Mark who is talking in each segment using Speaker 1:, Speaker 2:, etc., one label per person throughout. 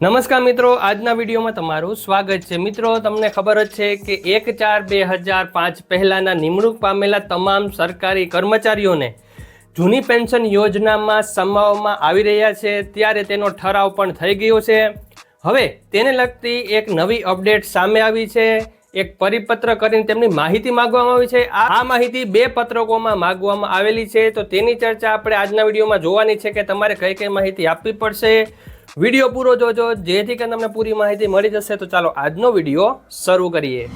Speaker 1: નમસ્કાર મિત્રો, આજના વિડીયોમાં તમારું સ્વાગત છે. મિત્રો, તમને ખબર જ છે કે એક ચાર બે હજાર પાંચ પહેલાંના નિમણૂક પામેલા તમામ સરકારી કર્મચારીઓને જૂની પેન્શન યોજનામાં સમાવવામાં આવી રહ્યા છે. ત્યારે તેનો ઠરાવ પણ થઈ ગયો છે. હવે તેને લગતી એક નવી અપડેટ સામે આવી છે. એક પરિપત્ર કરીને તેમની માહિતી માંગવામાં આવી છે. આ માહિતી બે પત્રકોમાં માંગવામાં આવેલી છે. તો તેની ચર્ચા આપણે આજના વિડીયોમાં જોવાની છે કે તમારે કઈ કઈ માહિતી આપવી પડશે? વીડિયો પૂરો જોજો. જેથી કરીને તમને પૂરી માહિતી મળી જશે. તો ચાલો આજનો વીડિયો શરૂ કરીએ.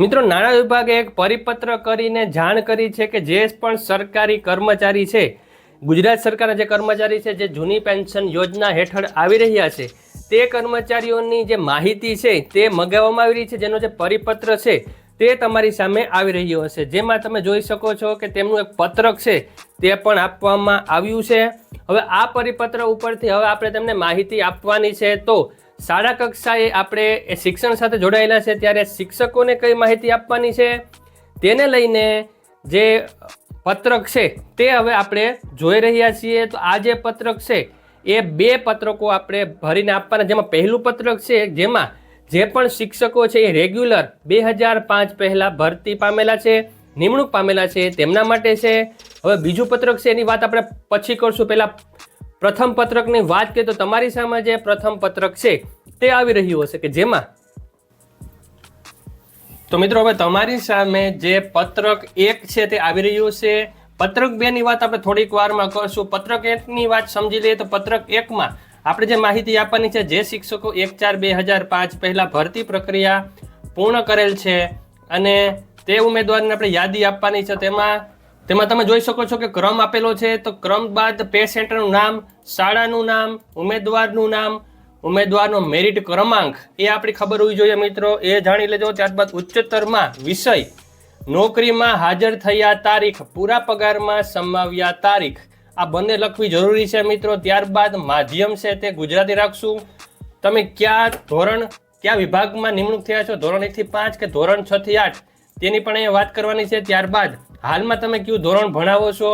Speaker 1: મિત્રો, નાણાં વિભાગે એક પરિપત્ર કરીને જાણ કરી છે કે જે પણ સરકારી કર્મચારી છે, ગુજરાત સરકારના જે કર્મચારી છે, જે જૂની પેન્શન યોજના હેઠળ આવી રહ્યા છે, તે કર્મચારીઓની જે માહિતી છે, તે મગાવવામાં આવી રહી છે. જેનો જે પરિપત્ર છે તે તમારી સામે આવી રહ્યો હશે. જેમાં તમે જોઈ શકો છો કે તેમનું એક પત્રક છે, તે પણ આપવામાં આવ્યું છે. હવે આ પરિપત્ર ઉપરથી હવે આપણે તેમને માહિતી આપવાની છે. તો શાળા કક્ષાએ આપણે એ શિક્ષણ સાથે જોડાયેલા છે. ત્યારે શિક્ષકોને કઈ માહિતી આપવાની છે? તેને લઈને જે પત્રક છે, તે હવે આપણે જોઈ રહ્યા છીએ. તો આ જે પત્રક છે, એ બે પત્રકો આપણે ભરીને આપવાના. જેમાં પહેલું પત્રક છે, જેમાં જે પણ શિક્ષકો છે એ રેગ્યુલર બે હજાર પાંચ પહેલાં ભરતી પામેલા છે, નિમણૂક પામેલા છે, તેમના માટે છે. હવે બીજું પત્રક છે, એની વાત આપણે પછી કરશું. પહેલાં પ્રથમ પત્રકની વાત કરીએ તો તમારી સામે જે પ્રથમ પત્રક છે, તે આવી રહ્યું હશે કે જેમાં તો મિત્રો, હવે તમારી સામે જે પત્રક એક છે, તે આવી રહ્યું છે. પત્રક બે ની વાત આપણે થોડીક વારમાં કરશું. પત્રક એકની વાત સમજી લઈએ તો પત્રક એકમાં આપણે જે માહિતી આપવાની છે, જે શિક્ષકો એક ચાર બે હજાર પાંચ પહેલાં ભરતી પ્રક્રિયા પૂર્ણ કરેલ છે અને તે ઉમેદવારને આપણે યાદી આપવાની છે. તેમાં તેમાં તમે જોઈ શકો છો કે ક્રમ આપેલો છે. તો ક્રમ બાદ પે સેન્ટરનું નામ, શાળાનું નામ, ઉમેદવારનું નામ, ઉમેદવારનો મેરિટ ક્રમાંક એ આપણી ખબર હોવી જોઈએ મિત્રો. એ જાણી લેજો. ત્યારબાદ ઉચ્ચતરમાં વિષય. નોકરીમાં હાજર થયા તારીખ, પૂરા પગારમાં સમાવ્યા તારીખ. આ બંને લખવી જરૂરી છે મિત્રો. ત્યારબાદ માધ્યમ છે તે ગુજરાતી રાખશું. તમે કયા ધોરણ, કયા વિભાગમાં નિમણૂક થયા છો? ધોરણ એકથી પાંચ કે ધોરણ છ થી આઠ? તેની પણ અહીંયા વાત કરવાની છે. ત્યારબાદ હાલમાં તમે કયું ધોરણ ભણાવો છો?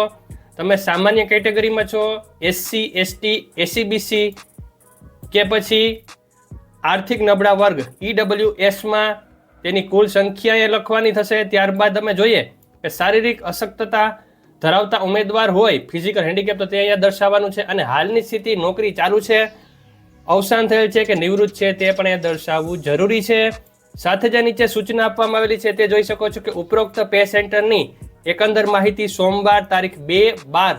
Speaker 1: તમે સામાન્ય કેટેગરીમાં છો? એસસી એસટી એસીબીસી કે પછી આર્થિક નબળા વર્ગ? ઈડબલ્યુ એસમાં તેની કુલ સંખ્યા એ લખવાની થશે. ત્યારબાદ તમે જોઈએ કે શારીરિક અશક્તતા ધરાવતા ઉમેદવાર હોય ફિઝિકલ હેન્ડીકેપ તો તે અહીંયા દર્શાવવાનું છે અને હાલની સ્થિતિ નોકરી ચાલુ છે. અવસાન થયેલ છે કે નિવૃત્ત છે તે પણ અહીંયા દર્શાવવું જરૂરી છે. સાથે જે નીચે સૂચના આપવામાં આવેલી છે, તે જોઈ શકો છો કે ઉપરોક્ત પે સેન્ટરની એકંદર માહિતી સોમવાર તારીખ બે બાર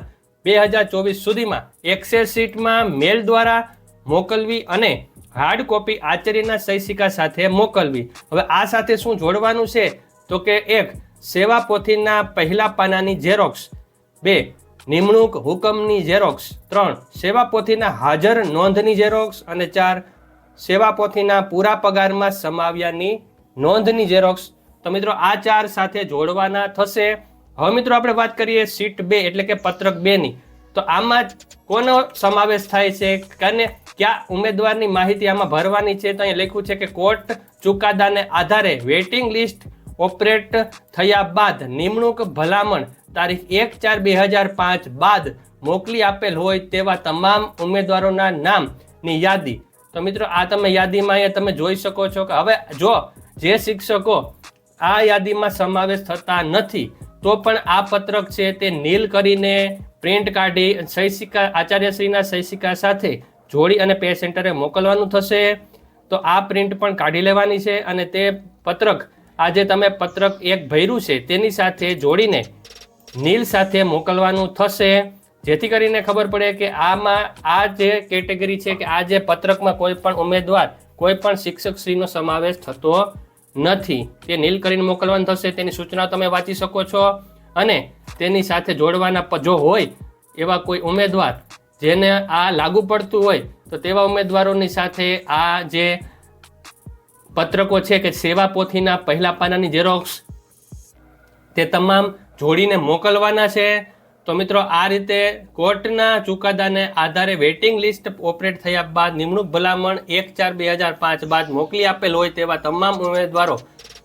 Speaker 1: બે હજાર ચોવીસ સુધીમાં એક્સેલ શીટમાં મેલ દ્વારા મોકલવી અને હાર્ડ કોપી આચાર્યના સહી સિક્કા સાથે મોકલવી. હવે આ સાથે શું જોડવાનું છે? તો કે એક સેવા પોથીના પહેલા પાનાની ઝેરોક્સ બે, નિમણૂક હુકમની ઝેરોક્સ ત્રણ, સેવા પોથીના હાજર નોંધની ઝેરોક્સ અને ચાર, સેવા પોથીના પૂરા પગારમાં સમાવ્યાની નોંધની ઝેરોક્સ તો મિત્રો આ ચાર સાથે જોડવાના થશે. હવે મિત્રો આપણે વાત કરીએ સીટ બે એટલે કે પત્રક બેની. તો આમાં કોનો સમાવેશ થાય છે? કને કયા ઉમેદવારની માહિતી આમાં ભરવાની છે? તો અહીં લખ્યું છે કે કોર્ટ ચુકાદાને આધારે વેઇટિંગ લિસ્ટ ઓપરેટ થયા બાદ નિમણૂક ભલામણ તારીખ એક ચાર બે હજાર પાંચ બાદ મોકલી આપેલ હોય તેવા તમામ ઉમેદવારોના નામની યાદી. તો મિત્રો, આ તમે યાદીમાં અહીંયા તમે જોઈ શકો છો કે હવે જો જે શિક્ષકો આ યાદીમાં સમાવેશ થતા નથી, તો પણ આ પત્રક છે તે નીલ કરીને પ્રિન્ટ કાઢી શૈક્ષિકા આચાર્યશ્રીના શૈક્ષિકા સાથે જોડી અને પે સેન્ટરે મોકલવાનું થશે. તો આ પ્રિન્ટ પણ કાઢી લેવાની છે અને તે પત્રક આજે તમે પત્રક એક ભર્યું છે, તેની સાથે જોડીને નીલ સાથે મોકલવાનું થશે. જેથી કરીને ખબર પડે કે આમાં આ જે કેટેગરી છે કે આ જે પત્રકમાં કોઈ પણ ઉમેદવાર, કોઈ પણ શિક્ષકશ્રીનો સમાવેશ થતો નથી. તે નીલ કરીને મોકલવાનું થશે, તેની સૂચના તમે વાંચી શકો છો. અને તેની સાથે જોડવાના જો હોય એવા કોઈ ઉમેદવાર જેને આ લાગુ પડતું હોય, તો તેવા ઉમેદવારોની સાથે આ જે પત્રકો છે કે સેવા પોથીના પહેલા પાનાની ઝેરોક્સ તે તમામ જોડીને મોકલવાના છે. તો મિત્રો, આ રીતે કોર્ટના ચુકાદાને આધારે વેઇટિંગ લિસ્ટ ઓપરેટ થયા બાદ નિમણૂક ભલામણ એક ચાર બે હજાર પાંચ બાદ મોકલી આપેલ હોય તેવા તમામ ઉમેદવારો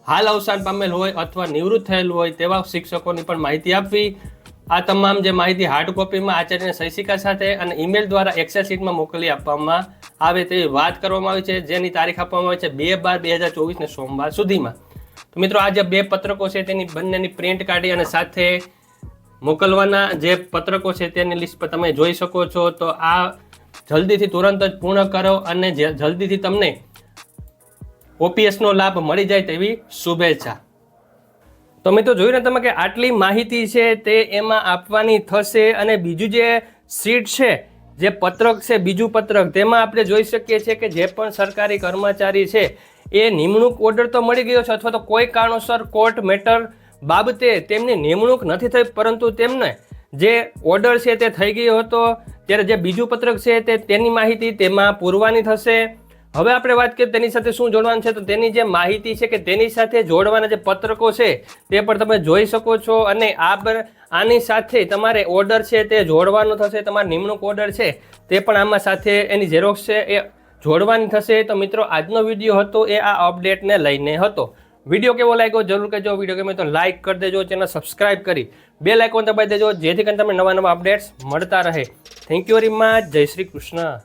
Speaker 1: હાલ અવસાન પામેલ હોય અથવા નિવૃત્ત થયેલ હોય તેવા શિક્ષકોની પણ માહિતી આપવી. આ તમામ જે માહિતી હાર્ડ કોપીમાં આચાર્યની સહી સાથે અને ઈમેલ દ્વારા એક્સેલ શીટમાં મોકલી આપવામાં આવે તેવી વાત કરવામાં આવી છે, જેની તારીખ આપવામાં આવી છે બે બાર બે હજાર ચોવીસને સોમવાર સુધીમાં. તો મિત્રો, આ જે બે પત્રકો છે, તેની બંનેની પ્રિન્ટ કાઢી અને સાથે મોકલવાના જે પત્રકો છે, તેની લિસ્ટ પર તમે જોઈ શકો છો. તો આ જલ્દીથી તુરંત જ પૂર્ણ કરો અને જલ્દીથી તમને ઓપીએસનો લાભ મળી જાય તેવી શુભેચ્છા. તો મિત્રો, જોયું ને તમે કે આટલી માહિતી છે, તે એમાં આપવાની થશે અને બીજું જે સીટ છે જે પત્રક છે, બીજું પત્રક, તેમાં આપણે જોઈ શકીએ છીએ કે જે પણ સરકારી કર્મચારી છે, એ નિમણૂક ઓર્ડર તો મળી ગયો છે અથવા તો કોઈ કારણોસર કોર્ટ મેટર બાબતે તેમની નિમણૂક નથી થઈ, પરંતુ તેમને જે ઓર્ડર છે તે થઈ ગયો હતો. ત્યારે જે બીજું પત્રક છે તે તેની માહિતી તેમાં પૂરવાની થશે. હવે આપણે વાત કરીએ તેની સાથે શું જોડવાનું છે? તો તેની જે માહિતી છે કે તેની સાથે જોડવાના જે પત્રકો છે, તે પણ તમે જોઈ શકો છો અને આ બર- આની સાથે તમારે ઓર્ડર છે તે જોડવાનો થશે, તમારો નિમણૂક ઓર્ડર છે તે પણ આમાં સાથે એની ઝેરોક્ષ છે એ જોડવાની થશે. તો મિત્રો, આજનો વીડિયો હતો એ આ અપડેટને લઈને હતો. વીડિયો કેવો લાગ્યો જરૂર કહેજો. વીડિયો ગમે તો લાઇક કરી દેજો ચેનલ સબસ્ક્રાઇબ કરી બે લાઇકોન દબાવી દેજો, જેથી કરીને તમને નવા નવા અપડેટ્સ મળતા રહે. થેન્ક યુ વેરી મચ જય શ્રી કૃષ્ણ.